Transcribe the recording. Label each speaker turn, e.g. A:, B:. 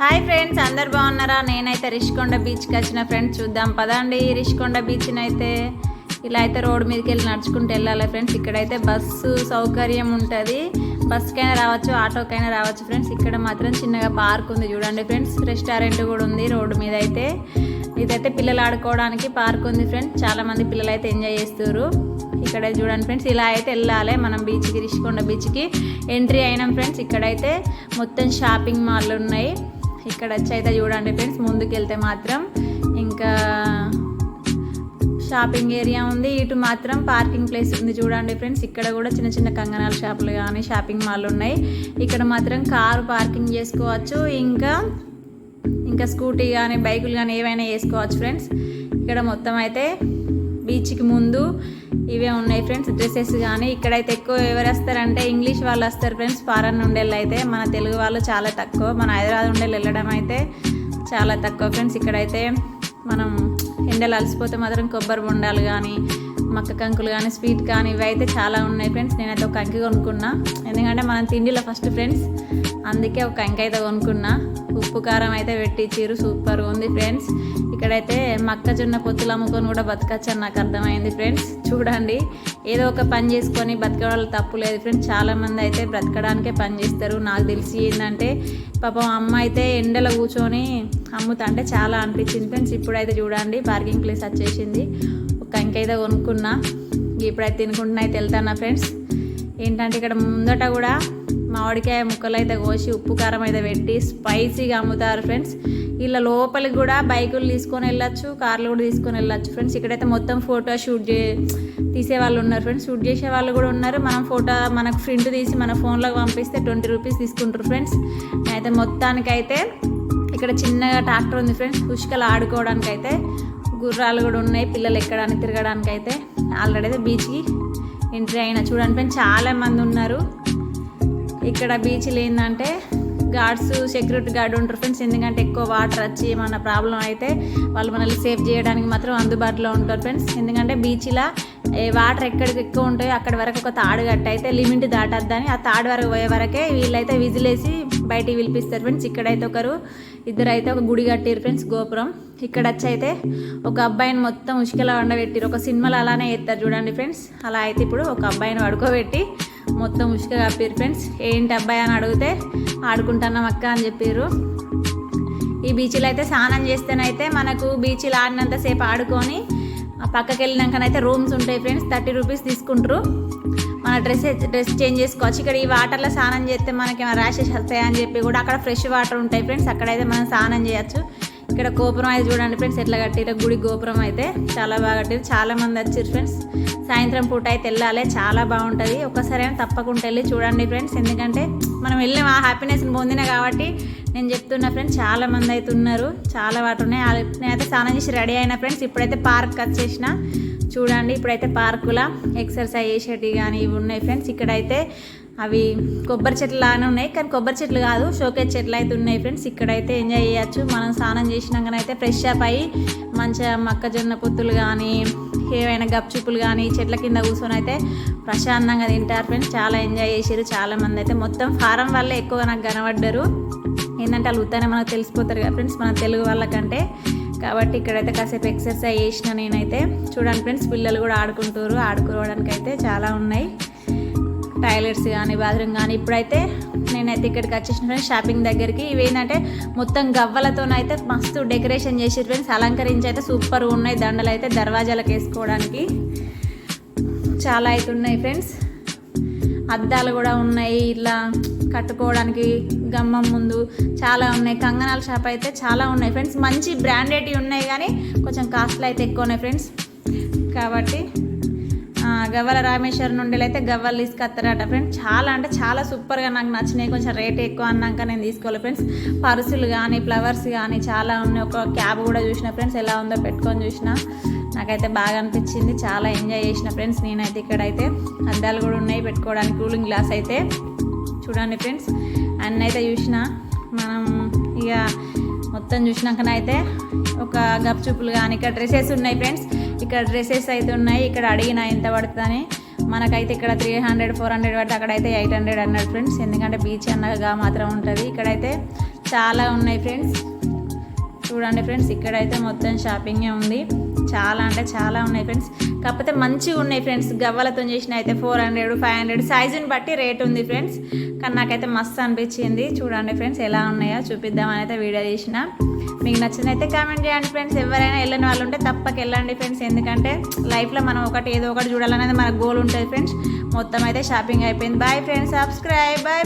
A: Hi friends అందరు బాగున్నారా? నేనైతే రిషికొండ బీచ్కి వచ్చిన ఫ్రెండ్స్ చూద్దాం. పదండి రిషికొండ బీచ్ని అయితే. ఇలా అయితే రోడ్ మీదకి వెళ్ళి నడుచుకుంటూ వెళ్ళాలి ఫ్రెండ్స్. ఇక్కడైతే బస్సు సౌకర్యం ఉంటుంది. బస్సుకైనా రావచ్చు ఆటోకైనా రావచ్చు ఫ్రెండ్స్. ఇక్కడ మాత్రం చిన్నగా పార్క్ ఉంది చూడండి ఫ్రెండ్స్. రెస్టారెంట్ కూడా ఉంది రోడ్డు మీద అయితే. ఇదైతే పిల్లలు ఆడుకోవడానికి పార్క్ ఉంది ఫ్రెండ్స్. చాలా మంది పిల్లలు అయితే ఎంజాయ్ చేస్తారు ఇక్కడ చూడండి ఫ్రెండ్స్ ఇలా అయితే వెళ్ళాలి. మనం బీచ్కి రిషికొండ బీచ్కి ఎంట్రీ అయినాం ఫ్రెండ్స్. ఇక్కడైతే మొత్తం షాపింగ్ మాల్ ఉన్నాయి. ఇక్కడ వచ్చి అయితే చూడండి ఫ్రెండ్స్ ముందుకు వెళ్తే మాత్రం ఇంకా షాపింగ్ ఏరియా ఉంది. ఇటు మాత్రం పార్కింగ్ ప్లేస్ ఉంది చూడండి ఫ్రెండ్స్ ఇక్కడ కూడా చిన్న చిన్న కంగనాల షాపులు కానీ షాపింగ్ మాల్ ఉన్నాయి. ఇక్కడ మాత్రం కారు పార్కింగ్ చేసుకోవచ్చు. ఇంకా ఇంకా స్కూటీ కానీ బైకులు కానీ ఏవైనా వేసుకోవచ్చు ఫ్రెండ్స్ ఇక్కడ మొత్తం అయితే బీచ్కి ముందు ఇవే ఉన్నాయి ఫ్రెండ్స్ డ్రెస్సెస్ కానీ ఇక్కడైతే ఎక్కువ ఎవరు వస్తారంటే ఇంగ్లీష్ వాళ్ళు వస్తారు ఫ్రెండ్స్ ఫారెన్ నుండి అయితే. మన తెలుగు వాళ్ళు చాలా తక్కువ. మన హైదరాబాద్ నుండి వెళ్ళడం అయితే చాలా తక్కువ ఫ్రెండ్స్. ఇక్కడైతే మనం ఎండలు అలసిపోతే మాత్రం కొబ్బరి బొండాలు కానీ మక్క కంకులు కానీ స్వీట్ కానీ ఇవి అయితే చాలా ఉన్నాయి ఫ్రెండ్స్. నేనైతే ఒక కంకి కొనుక్కున్నా. ఎందుకంటే మనం తిండిలో ఫస్ట్ ఫ్రెండ్స్ అందుకే ఒక కంకి అయితే కొనుక్కున్నా. ఉప్పు కారం అయితే పెట్టించారు సూపర్ ఉంది ఫ్రెండ్స్. ఇక్కడైతే మక్కజొన్న పొత్తులు అమ్ముకొని కూడా బతకచ్చు అని నాకు అర్థమైంది ఫ్రెండ్స్. చూడండి ఏదో ఒక పని చేసుకొని బతకడం తప్పు లేదు ఫ్రెండ్స్. చాలామంది అయితే బ్రతకడానికే పని చేస్తారు. నాకు తెలిసి ఏంటంటే పాపం అమ్మ అయితే ఎండలో కూర్చొని అమ్ముతా అంటే చాలా అనిపించింది ఫ్రెండ్స్. ఇప్పుడైతే చూడండి పార్కింగ్ ప్లేస్ వచ్చేసింది. ఒక కొనుక్కున్నా ఇప్పుడైతే తినుకుంటున్నా అయితే వెళ్తానా ఫ్రెండ్స్. ఏంటంటే ఇక్కడ ముందట కూడా మామిడికాయ ముక్కలు అయితే కోసి ఉప్పు కారం అయితే పెట్టి స్పైసీగా అమ్ముతారు ఫ్రెండ్స్. ఇలా లోపలికి కూడా బైకులు తీసుకొని వెళ్ళొచ్చు కార్లు కూడా తీసుకొని వెళ్ళొచ్చు ఫ్రెండ్స్. ఇక్కడైతే మొత్తం ఫోటో షూట్ చే తీసే వాళ్ళు ఉన్నారు ఫ్రెండ్స్. షూట్ చేసే వాళ్ళు కూడా ఉన్నారు. మనం ఫోటో మనకు ప్రింట్ తీసి మన ఫోన్లోకి పంపిస్తే ట్వంటీ రూపీస్ తీసుకుంటారు ఫ్రెండ్స్. అయితే మొత్తానికైతే ఇక్కడ చిన్నగా ట్రాక్టర్ ఉంది ఫ్రెండ్స్. పుష్కలు ఆడుకోవడానికి అయితే గుర్రాలు కూడా ఉన్నాయి పిల్లలు ఎక్కడానికి తిరగడానికి అయితే. ఆల్రెడీ అయితే బీచ్కి ఎంట్రీ అయినా చూడండి చాలా మంది ఉన్నారు. ఇక్కడ బీచ్లు ఏంటంటే గార్డ్స్ సెక్యూరిటీ గార్డ్ ఉంటారు ఫ్రెండ్స్ ఎందుకంటే ఎక్కువ వాటర్ వచ్చి ఏమైనా ప్రాబ్లం అయితే వాళ్ళు మనల్ని సేఫ్ చేయడానికి మాత్రం అందుబాటులో ఉంటారు ఫ్రెండ్స్ ఎందుకంటే బీచ్లో వాటర్ ఎక్కడికి ఎక్కువ ఉంటాయో అక్కడ వరకు ఒక తాడు గట్ట అయితే లిమిట్ దాటద్దని. ఆ తాడు వరకు పోయే వరకే వీళ్ళైతే విజిలేసి బయటికి పిలిపిస్తారు ఫ్రెండ్స్ ఇక్కడైతే ఒకరు ఇద్దరైతే ఒక గుడి కట్టారు ఫ్రెండ్స్ గోపురం. ఇక్కడ వచ్చి అయితే ఒక అబ్బాయిని మొత్తం ఉష్కలా వండబెట్టారు ఒక సినిమాలో అలానే వేస్తారు చూడండి ఫ్రెండ్స్ అలా అయితే ఇప్పుడు ఒక అబ్బాయిని పడుకోబెట్టి మొత్తం ఉష్క కప్పారు ఫ్రెండ్స్ ఏంటి అబ్బాయి అని అడిగితే ఆడుకుంటున్నాం అక్క అని చెప్పారు ఈ బీచ్లో అయితే స్నానం చేస్తేనైతే మనకు బీచ్లో ఆడినంతసేపు ఆడుకొని ఆ పక్కకి వెళ్ళినాకనైతే రూమ్స్ ఉంటాయి ఫ్రెండ్స్ థర్టీ రూపీస్ తీసుకుంటారు. మన డ్రెస్ డ్రెస్ చేంజ్ చేసుకోవచ్చు. ఇక్కడ ఈ వాటర్లో స్నానం చేస్తే మనకి ఏమైనా ర్యాషెస్ వస్తాయని చెప్పి కూడా అక్కడ ఫ్రెష్ వాటర్ ఉంటాయి ఫ్రెండ్స్ అక్కడైతే మనం స్నానం చేయొచ్చు. ఇక్కడ గోపురం అయితే చూడండి ఫ్రెండ్స్ ఎట్లా కట్టిరు గుడి గోపురం అయితే చాలా బాగా కట్టిరు చాలా మంది వచ్చారు ఫ్రెండ్స్. సాయంత్రం పూట అయితే వెళ్ళాలి. చాలా బాగుంటుంది. ఒక్కసారి అయినా తప్పకుండా వెళ్ళి చూడండి ఫ్రెండ్స్. ఎందుకంటే మనం వెళ్ళాం ఆ హ్యాపీనెస్ని పొందిన కాబట్టి నేను చెప్తున్నా ఫ్రెండ్స్ చాలా మంది అయితే ఉన్నారు. చాలా వాటి ఉన్నాయి. నేనైతే స్నానం చేసి రెడీ అయిన ఫ్రెండ్స్. ఇప్పుడైతే పార్క్ వచ్చేసిన. చూడండి ఇప్పుడైతే పార్కులా ఎక్సర్సైజ్ చేసేటివి కానీ ఇవి ఉన్నాయి ఫ్రెండ్స్. ఇక్కడైతే అవి కొబ్బరి చెట్లు లాగానే ఉన్నాయి కానీ కొబ్బరి చెట్లు కాదు షోకేజ్ చెట్లు అయితే ఉన్నాయి ఫ్రెండ్స్ ఇక్కడైతే ఎంజాయ్ చేయొచ్చు. మనం స్నానం చేసినాకనైతే ఫ్రెష్ అప్ అయ్యి మంచిగా మొక్కజొన్న పొత్తులు కానీ ఏవైనా గప్చుప్పులు కానీ చెట్ల కింద కూర్చొని అయితే ప్రశాంతంగా తింటారు ఫ్రెండ్స్ చాలా ఎంజాయ్ చేసారు చాలా మంది అయితే. మొత్తం ఫారం వల్లే ఎక్కువ నాకు కనబడ్డారు. ఏంటంటే వాళ్ళు ఉత్తానే మనకు తెలిసిపోతారు కదా ఫ్రెండ్స్ మన తెలుగు వాళ్ళకంటే కాబట్టి ఇక్కడైతే కాసేపు ఎక్సర్సైజ్ చేసిన నేనైతే. చూడండి ఫ్రెండ్స్ పిల్లలు కూడా ఆడుకుంటారు ఆడుకోవడానికి అయితే చాలా ఉన్నాయి. టాయిలెట్స్ కానీ బాత్రూమ్ కానీ ఇప్పుడైతే నేనైతే ఇక్కడికి వచ్చేసిన ఫ్రెండ్స్ షాపింగ్ దగ్గరికి. ఇవి ఏంటంటే మొత్తం గవ్వలతోనైతే మస్తు డెకరేషన్ చేసి ఫ్రెండ్స్ అలంకరించి అయితే సూపర్ ఉన్నాయి. దండలు అయితే దర్వాజాలకు వేసుకోవడానికి చాలా అయితే ఉన్నాయి ఫ్రెండ్స్ అద్దాలు కూడా ఉన్నాయి ఇట్లా కట్టుకోవడానికి గమ్మం ముందు చాలా ఉన్నాయి. కంగనాల షాప్ అయితే చాలా ఉన్నాయి ఫ్రెండ్స్ మంచి బ్రాండెడ్వి ఉన్నాయి కానీ కొంచెం కాస్ట్లు అయితే ఎక్కువ ఉన్నాయి ఫ్రెండ్స్ కాబట్టి గవ్వల రామేశ్వరం నుండి అయితే గవ్వలు తీసుకొస్తారట ఫ్రెండ్స్ చాలా అంటే చాలా సూపర్గా నాకు నచ్చినాయి. కొంచెం రేట్ ఎక్కువ అన్నాక నేను తీసుకోవాలి ఫ్రెండ్స్ పర్సులు కానీ ఫ్లవర్స్ కానీ చాలా ఉన్నాయి. ఒక క్యాబ్ కూడా చూసిన ఫ్రెండ్స్ ఎలా ఉందో పెట్టుకొని చూసిన నాకైతే బాగా అనిపించింది. చాలా ఎంజాయ్ చేసిన ఫ్రెండ్స్ నేనైతే ఇక్కడైతే. అద్దాలు కూడా ఉన్నాయి. పెట్టుకోవడానికి కూలింగ్ గ్లాస్ అయితే. చూడండి ఫ్రెండ్స్ అన్నీ అయితే చూసిన మనం ఇక మొత్తం చూసినాకనైతే ఒక గప్ చూపులు కానీ ఇక్కడ డ్రెస్సెస్ ఉన్నాయి ఫ్రెండ్స్ ఇక్కడ డ్రెస్సెస్ అయితే ఉన్నాయి. ఇక్కడ అడిగిన ఎంత పడుతుందని. మనకైతే ఇక్కడ త్రీ హండ్రెడ్ ఫోర్ హండ్రెడ్ పడితే అక్కడైతే ఎయిట్ హండ్రెడ్ అన్నాడు ఫ్రెండ్స్ ఎందుకంటే బీచ్ అన్నగా మాత్రం ఉంటుంది. ఇక్కడైతే చాలా ఉన్నాయి ఫ్రెండ్స్ చూడండి ఫ్రెండ్స్ ఇక్కడైతే మొత్తం షాపింగే ఉంది. చాలా అంటే చాలా ఉన్నాయి ఫ్రెండ్స్ కాకపోతే మంచిగా ఉన్నాయి ఫ్రెండ్స్ గవ్వలతో చేసిన అయితే ఫోర్ హండ్రెడ్ ఫైవ్ హండ్రెడ్ సైజుని బట్టి రేట్ ఉంది ఫ్రెండ్స్ కానీ నాకైతే మస్తు అనిపించింది. చూడండి ఫ్రెండ్స్ ఎలా ఉన్నాయో చూపిద్దామని అయితే వీడియో చేసిన మీకు నచ్చినైతే కామెంట్ చేయండి ఫ్రెండ్స్ ఎవరైనా వెళ్ళని వాళ్ళు ఉంటే తప్పక వెళ్ళండి ఫ్రెండ్స్ ఎందుకంటే లైఫ్లో మనం ఒకటి ఏదో ఒకటి చూడాలనేది మన గోల్ ఉంటుంది ఫ్రెండ్స్ మొత్తం అయితే షాపింగ్ అయిపోయింది. Bye friends subscribe bye